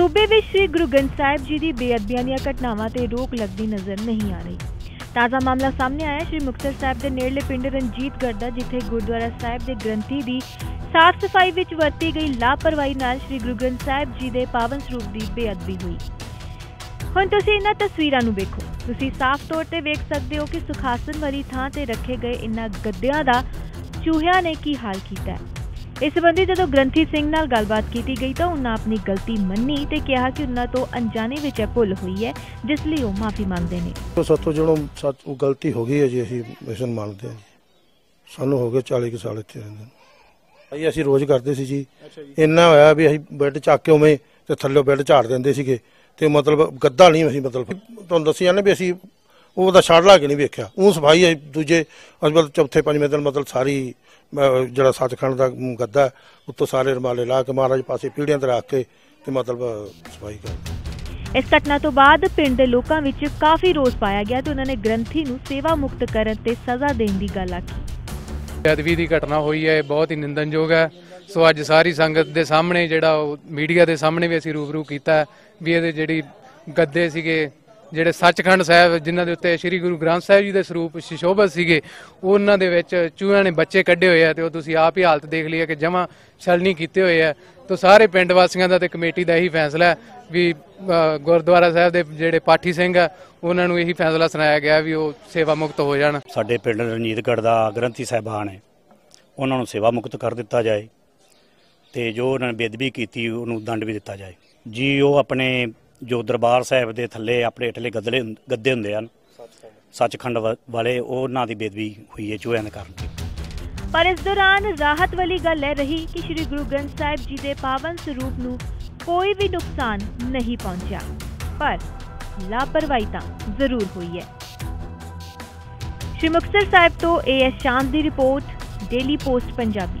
ਸੂਬੇ ਵਿੱਚ ਸ੍ਰੀ ਗੁਰੂ ਗ੍ਰੰਥ ਸਾਹਿਬ ਜੀ ਦੀ ਬੇਅਦਬੀਆਂ ਦੀਆਂ ਘਟਨਾਵਾਂ ਤੇ ਰੋਕ ਲੱਗਦੀ ਨਜ਼ਰ ਨਹੀਂ ਆ ਰਹੀ। ਤਾਜ਼ਾ ਮਾਮਲਾ ਸਾਹਮਣੇ ਆਇਆ ਸ੍ਰੀ ਮੁਕਤਸਰ ਸਾਹਿਬ ਦੇ ਨੇੜਲੇ ਪਿੰਡ ਰਣਜੀਤਗੜ੍ਹ ਦਾ, ਜਿੱਥੇ ਗੁਰਦੁਆਰਾ ਸਾਹਿਬ ਦੇ ਗ੍ਰੰਥੀ ਦੀ ਸਾਫ਼ ਸਫ਼ਾਈ ਵਿੱਚ ਵਰਤੀ ਗਈ ਲਾਪਰਵਾਹੀ ਨਾਲ ਸ੍ਰੀ ਗੁਰੂ ਗ੍ਰੰਥ ਸਾਹਿਬ ਜੀ ਦੇ ਪਾਵਨ ਸਰੂਪ ਦੀ ਬੇਅਦਬੀ ਹੋਈ। ਹੁਣ ਤੁਸੀਂ ਇਹਨਾਂ ਤਸਵੀਰਾਂ ਨੂੰ ਵੇਖੋ। ਤੁਸੀਂ ਸਾਫ਼ ਤੌਰ ਤੇ ਵੇਖ ਸਕਦੇ ਹੋ ਕਿ ਸੁਖਾਸਨ ਵਾਲੀ ਥਾਂ ਤੇ ਰੱਖੇ ਗਏ ਇਹਨਾਂ ਗੱਦਿਆਂ ਦਾ ਚੂਹਿਆਂ ਨੇ ਕੀ ਹਾਲ ਕੀਤਾ ਹੈ। ਇਸ ਸੰਬੰਧੀ ਜਦੋਂ ਗ੍ਰੰਥੀ ਸਿੰਘ ਨਾਲ ਗੱਲਬਾਤ ਕੀਤੀ ਗਈ ਤਾਂ ਉਹਨਾਂ ਆਪਣੀ ਗਲਤੀ ਮੰਨੀ ਤੇ ਕਿਹਾ ਕਿ ਉਹਨਾਂ ਤੋਂ ਅਣਜਾਣੇ ਵਿੱਚ ਇਹ ਭੁੱਲ ਹੋਈ ਹੈ ਜਿਸ ਲਈ ਉਹ ਮਾਫੀ ਮੰਗਦੇ ਨੇ। ਉਹ ਸਾਤੋਂ ਜਦੋਂ ਸੱਚ ਉਹ ਗਲਤੀ ਹੋ ਗਈ ਹੈ ਜੀ ਅਸੀਂ ਇਸ ਨੂੰ ਮੰਨਦੇ ਹਾਂ ਸਾਨੂੰ ਹੋ ਗਏ 40 ਕੁ ਸਾਲ ਇੱਥੇ ਰਹਿੰਦੇ ਨੂੰ। ਭਾਈ ਅਸੀਂ ਰੋਜ਼ ਕਰਦੇ ਸੀ ਜੀ। ਇੰਨਾ ਹੋਇਆ ਵੀ ਅਸੀਂ ਬੈੱਡ ਚੱਕ ਕੇ ਉਵੇਂ ਤੇ ਥੱਲੇ ਬੈੱਡ ਝਾੜ ਦਿੰਦੇ ਸੀਗੇ। ਤੇ ਮਤਲਬ ਗੱਦਾ ਨਹੀਂ ਅਸੀਂ ਮਤਲਬ ਤੁਹਾਨੂੰ ਦੱਸੀ ਜਾਂਦੇ ਵੀ ਅਸੀਂ ਉਹਦਾ ਛਾੜ ਲਾ ਕੇ ਨਹੀਂ ਵੇਖਿਆ। ਉਹ ਸਫ਼ਾਈ ਹੈ ਦੂਜੇ ਅਜਬਲ ਚੌਥੇ ਪੰਜਵੇਂ ਦਿਨ ਮਤਲਬ ਸਾਰੀ ਜਿਹੜਾ ਸੱਚਖੰਡ ਦਾ ਗੱਦਾ ਉੱਤੋਂ ਸਾਰੇ ਰਮਾਲੇ ਲਾ ਕੇ ਮਹਾਰਾਜ ਪਾਸੇ ਪੀੜ੍ਹੀਆਂ ਤੇ ਰੱਖ ਕੇ ਤੇ ਮਤਲਬ ਸਫ਼ਾਈ ਕਰਦੇ ਇਸ ਘਟਨਾ ਤੋਂ ਬਾਅਦ ਪਿੰਡ ਦੇ ਲੋਕਾਂ ਵਿੱਚ ਕਾਫੀ ਰੋਸ ਪਾਇਆ ਗਿਆ ਤੇ ਉਹਨਾਂ ਨੇ ਗ੍ਰੰਥੀ ਨੂੰ ਸੇਵਾ ਮੁਕਤ ਕਰਨ ਤੇ ਸਜ਼ਾ ਦੇਣ ਦੀ ਗੱਲ ਆਖੀ। ਬੇਅਦਬੀ ਦੀ ਘਟਨਾ ਹੋਈ ਹੈ ਇਹ ਬਹੁਤ ਹੀ ਨਿੰਦਨਯੋਗ ਹੈ। ਸੋ ਅੱਜ ਸਾਰੀ ਸੰਗਤ ਦੇ ਸਾਹਮਣੇ ਜਿਹੜਾ ਉਹ ਮੀਡੀਆ ਦੇ ਸਾਹਮਣੇ ਵੀ ਅਸੀਂ ਰੂਬਰੂ ਕੀਤਾ ਵੀ ਇਹਦੇ ਜਿਹੜੀ ਗੱਦੇ ਸੀਗੇ ਜਿਹੜੇ ਸੱਚਖੰਡ ਸਾਹਿਬ, ਜਿਨ੍ਹਾਂ ਦੇ ਉੱਤੇ ਸ੍ਰੀ ਗੁਰੂ ਗ੍ਰੰਥ ਸਾਹਿਬ ਜੀ ਦੇ ਸਰੂਪ ਸ਼ਿਸ਼ੋਭਤ ਸੀਗੇ, ਉਹਨਾਂ ਦੇ ਵਿੱਚ ਚੂਹਿਆਂ ਨੇ ਬੱਚੇ ਕੱਢੇ ਹੋਏ ਆ ਤੇ ਉਹ ਤੁਸੀਂ ਆਪ ਹੀ ਹਾਲਤ ਦੇਖ ਲਈ ਹੈ ਕਿ ਜਮਾ ਛਲਣੀ ਕੀਤੇ ਹੋਏ ਆ। ਤੋਂ ਸਾਰੇ ਪਿੰਡ ਵਾਸੀਆਂ ਦਾ ਤੇ ਕਮੇਟੀ ਦਾ ਇਹੀ ਫੈਸਲਾ ਹੈ ਵੀ ਗੁਰਦੁਆਰਾ ਸਾਹਿਬ ਦੇ ਜਿਹੜੇ ਪਾਠੀ ਸਿੰਘ ਆ, ਉਹਨਾਂ ਨੂੰ ਇਹੀ ਫੈਸਲਾ ਸੁਣਾਇਆ ਗਿਆ ਵੀ ਉਹ ਸੇਵਾ ਮੁਕਤ ਹੋ ਜਾਣ। ਸਾਡੇ ਪਿੰਡ ਰਣਜੀਤਗੜ੍ਹ ਦਾ ਗ੍ਰੰਥੀ ਸਾਹਿਬਾਨ ਹੈ। ਉਹਨਾਂ ਨੂੰ ਸੇਵਾ ਮੁਕਤ ਕਰ ਦਿੱਤਾ ਜਾਏ ਤੇ ਜੋ ਉਹਨਾਂ ਨੇ ਬੇਦਬੀ ਕੀਤੀ, ਉਹਨੂੰ ਦੰਡ ਵੀ ਦਿੱਤਾ ਜਾਏ। ਜੀ, ਉਹ ਆਪਣੇ ਜੋ ਦਰਬਾਰ ਸਾਹਿਬ ਦੇ ਥੱਲੇ ਆਪਣੇ ਹੇਠਲੇ ਗੱਦਲੇ ਗੱਦੇ ਹੁੰਦੇ ਹਨ, ਸੱਚਖੰਡ ਵਾਲੇ, ਉਹਨਾਂ ਦੀ ਬੇਦਬੀ ਹੋਈ ਹੈ ਚੂਹਿਆਂ ਦੇ ਕਾਰਨ ਪਰ ਇਸ ਦੌਰਾਨ ਰਾਹਤ ਵਾਲੀ ਗੱਲ ਇਹ ਰਹੀ ਕਿ ਸ੍ਰੀ ਗੁਰੂ ਗ੍ਰੰਥ ਸਾਹਿਬ ਜੀ ਦੇ ਪਾਵਨ ਸਰੂਪ ਨੂੰ ਕੋਈ ਵੀ ਨੁਕਸਾਨ ਨਹੀਂ ਪਹੁੰਚਿਆ। ਪਰ ਲਾਪਰਵਾਹੀ ਤਾਂ ਜ਼ਰੂਰ ਹੋਈ ਹੈ। ਸ਼੍ਰੀ ਮੁਕਤਸਰ ਸਾਹਿਬ ਤੋਂ ਏਐਸ ਚਾਂਦ ਦੀ ਰਿਪੋਰਟ ਡੇਲੀ ਪੋਸਟ ਪੰਜਾਬੀ।